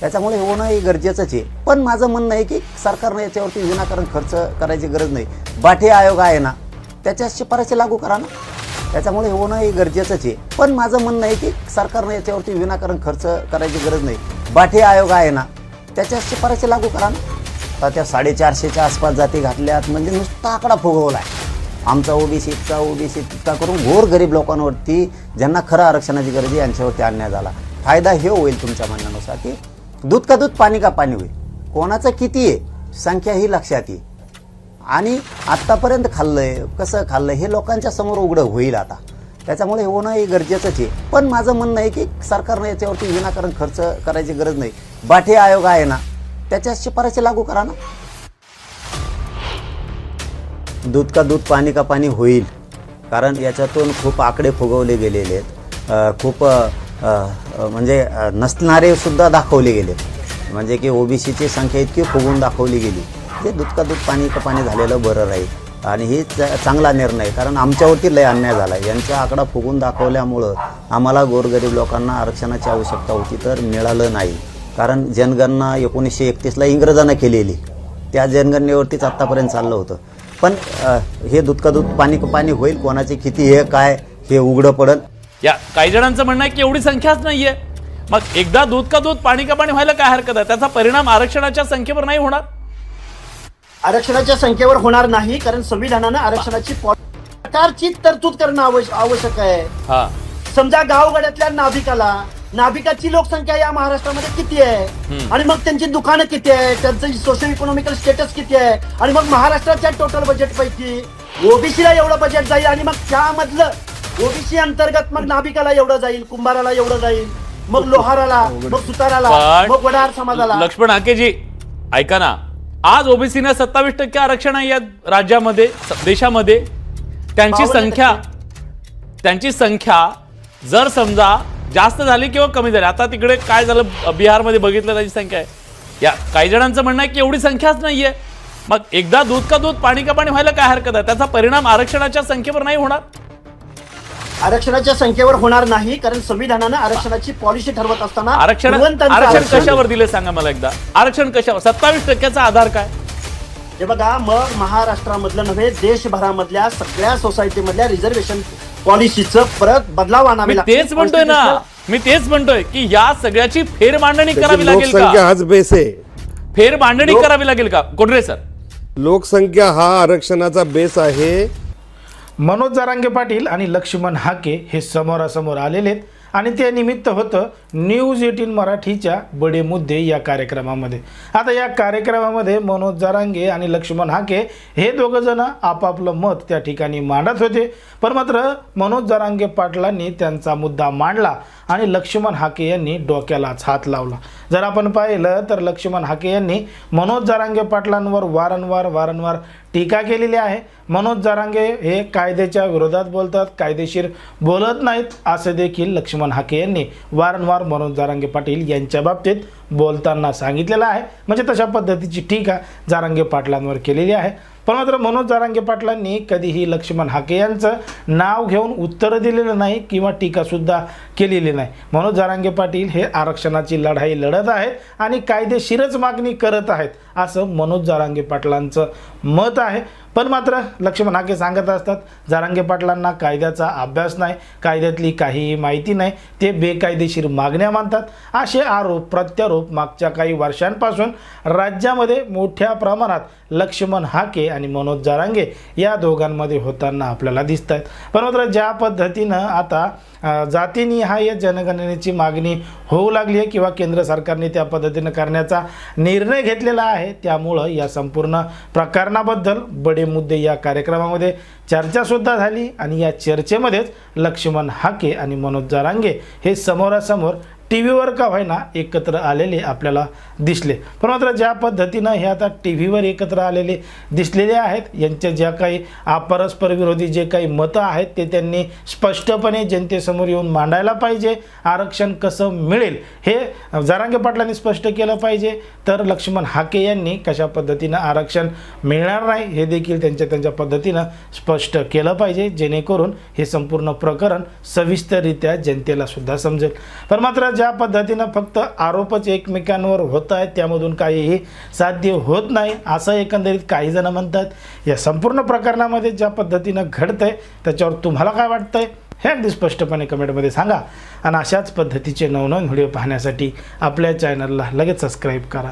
त्याच्यामुळे होणं हे गरजेचंच आहे. पण माझं म्हणणं आहे की सरकारनं याच्यावरती विनाकारण खर्च करायची गरज नाही. बाठे आयोग आहे ना त्याच्या शिफारशी लागू करा ना. त्याच्यामुळे होणं हे गरजेचंच आहे. पण माझं म्हणणं आहे की सरकारनं याच्यावरती विनाकारण खर्च करायची गरज नाही. बाठे आयोग आहे ना त्याच्या शिफारशी लागू करा ना. आता त्या साडेचारशेच्या आसपास जाती घातल्यात म्हणजे नुसता आकडा फुगवला आहे आमचा ओबीसी इतका ओबीसी तितका करून घोर गरीब लोकांवरती ज्यांना खरं आरक्षणाची गरज आहे यांच्यावरती अन्याय झाला. फायदा हे होईल तुमच्या म्हणण्यानुसार की दूध का दूध पाणी का पाणी होईल. कोणाचं किती आहे संख्या ही लक्षात येईल आणि आत्तापर्यंत खाल्लंय कसं खाल्लंय हे लोकांच्या समोर उघडं होईल आता. त्याच्यामुळे हे होणं हे गरजेचंच आहे. पण माझं म्हणणं आहे की सरकारनं याच्यावरती विनाकारण खर्च करायची गरज नाही. बाठे आयोग आहे ना त्याच्या शिफारशी लागू करा ना. दूध का दूध पाणी का पाणी होईल. कारण याच्यातून खूप आकडे फुगवले गेलेले आहेत. खूप म्हणजे नसणारे सुद्धा दाखवले गेले. म्हणजे की ओबीसीची संख्या इतकी फुगून दाखवली गेली. ते दुधका दूध पाणी का पाणी झालेलं बरं राहील. आणि ही च- चांगला निर्णय कारण आमच्यावरती लय अन्याय झाला आहे यांचा आकडा फुगून दाखवल्यामुळं आम्हाला गोरगरीब लोकांना आरक्षणाची आवश्यकता होती तर मिळालं नाही. कारण जनगणना एकोणीसशे एकतीसला इंग्रजांना केलेली. त्या जनगणनेवरतीच आत्तापर्यंत चाललं होतं. पण हे दूध का दूध पाणी पाणी होईल कोणाचे किती हे काय हे उघडं पडल. या काही जणांचं म्हणणं आहे की एवढी संख्याच नाहीये. मग एकदा दूध का दूध पाणी का पाणी व्हायला काय हरकत आहे? त्याचा परिणाम आरक्षणाच्या संख्येवर नाही होणार? आरक्षणाच्या संख्येवर होणार नाही कारण संविधानानं आरक्षणाची प्रकारची तरतूद करणं आवश्य- आवश्यक आहे. समजा गावगाड्यातल्या नाभिकाला नाभिकाची लोकसंख्या या महाराष्ट्रामध्ये किती आहे? आणि मग त्यांची दुकानं किती आहे? त्यांचं सोशल इकॉनॉमिकल स्टेटस किती आहे? आणि मग महाराष्ट्राच्या टोटल बजेट पैकी ओबीसीला एवढं बजेट जाईल आणि मग त्यामधलं ओबीसी अंतर्गत मग नाभिकाला एवढं जाईल कुंभाराला एवढं जाईल मग लोहाराला मग सुताराला पण मग वडार समाजाला. लक्ष्मण हाकेजी ऐका ना. आज ओबीसीने सत्तावीस टक्के आरक्षण आहे या राज्यामध्ये स- देशामध्ये. त्यांची संख्या त्यांची संख्या जर समजा जास्त झाली किंवा कमी झाली आता तिकडे काय झालं? बिहारमध्ये बघितलं त्याची संख्या आहे. या काही जणांचं म्हणणं आहे की एवढी संख्याच नाहीये. मग एकदा दूध का दूध पाणी का पाणी व्हायला काय हरकत आहे? त्याचा परिणाम आरक्षणाच्या संख्येवर नाही होणार. आरक्षणाच्या संख्येवर होणार नाही कारण संविधानानं आरक्षणाची पॉलिसी ठरवत असताना आरक्षण आरक्षण कशावर दिले सांगा मला एकदा? आरक्षण कशावर? सत्तावीस टक्क्याचा आधार काय? हे बघा मग महाराष्ट्रामधलं नव्हे देशभरामधल्या सगळ्या सोसायटीमधल्या रिझर्वेशन पॉलिसीचं परत बदलाव आणावे. तेच म्हणतोय ना. मी तेच म्हणतोय की या सगळ्याची फेर मांडणी करावी लागेल लोकसंख्या का हाच बेस आहे. फेर मांडणी लोक- करावी लागेल का? कोंढरे सर? लोकसंख्या हा आरक्षणाचा बेस आहे. मनोज जारांगे पाटील आणि लक्ष्मण हाके हे समोरासमोर आलेले आहेत. आणि ते निमित्त होतं न्यूज एटीन मराठीच्या बडे मुद्दे या कार्यक्रमामध्ये. आता या कार्यक्रमामध्ये मनोज जारांगे आणि लक्ष्मण हाके हे दोघं जण आपापलं मत त्या ठिकाणी मांडत होते. पण मात्र मनोज जारांगे पाटलांनी त्यांचा मुद्दा मांडला आणि लक्ष्मण हाके यांनी डोक्यालाच हात लावला. जर आपण पाहिलं तर लक्ष्मण हाके यांनी मनोज जारांगे पाटलांवर वारंवार वारंवार टीका केलेली आहे. मनोज जारांगे हे कायद्याच्या विरोधात बोलतात. कायदेशीर बोलत नाहीत असं देखील लक्ष्मण हाके यांनी वारंवार मनोज जारांगे पाटील यांच्या बाबतीत बोलताना सांगितलेलं आहे. म्हणजे तशा पद्धतीची टीका जारांगे पाटलांवर केलेली आहे. पण मात्र मनोज जारांगे पाटलांनी कधीही लक्ष्मण हाके यांचं नाव घेऊन उत्तरं दिलेलं नाही किंवा टीकासुद्धा केलेली नाही. मनोज जारांगे पाटील हे आरक्षणाची लढाई लढत आहेत आणि कायदेशीरच मागणी करत आहेत असं मनोज जारांगे पाटलांचं मत आहे. पण मात्र लक्ष्मण हाके सांगत असतात जारांगे पाटलांना कायद्याचा अभ्यास नाही कायद्यातली काहीही माहिती नाही ते बेकायदेशीर मागण्या मानतात. असे आरोप प्रत्यारोप मागच्या काही वर्षांपासून राज्यामध्ये मोठ्या प्रमाणात लक्ष्मण हाके आणि मनोज जारांगे या दोघांमध्ये होताना आपल्याला दिसत आहेत पण मात्र ज्या पद्धतीनं आता जातीनिहाय जनगणनेची मागणी होऊ लागली आहे किंवा केंद्र सरकारने त्या पद्धतीनं करण्याचा निर्णय घेतलेला आहे त्यामुळं या संपूर्ण प्रकरणाबद्दल बडे मुद्दे या कार्यक्रमामध्ये चर्चासुद्धा झाली आणि या चर्चेमध्येच लक्ष्मण हाके आणि मनोज जारांगे हे समोरासमोर टी व्हीवर का व्हायना एकत्र आलेले आपल्याला दिसले. पण मात्र ज्या पद्धतीनं हे आता टी व्हीवर एकत्र आलेले दिसलेले आहेत यांच्या ज्या काही अपरस्पर विरोधी जे काही मतं आहेत ते त्यांनी स्पष्टपणे जनतेसमोर येऊन मांडायला पाहिजे. आरक्षण कसं मिळेल हे जरांगे पाटलांनी स्पष्ट केलं पाहिजे. तर लक्ष्मण हाके यांनी कशा पद्धतीनं आरक्षण मिळणार नाही हे देखील त्यांच्या त्यांच्या पद्धतीनं स्पष्ट स्पष्ट केलं पाहिजे जेणेकरून हे संपूर्ण प्रकरण सविस्तररित्या जनतेला सुद्धा समजेल. पण मात्र ज्या पद्धतीनं फक्त आरोपच एकमेकांवर होत आहेत त्यामधून काहीही साध्य होत नाही असं एकंदरीत काही जण म्हणतात. या संपूर्ण प्रकरणामध्ये ज्या पद्धतीनं घडतंय त्याच्यावर तुम्हाला काय वाटतंय? हे अगदी स्पष्टपणे कमेंटमध्ये सांगा. आणि अशाच पद्धतीचे नवनवीन व्हिडिओ पाहण्यासाठी आपल्या चॅनलला लगेच सबस्क्राईब करा.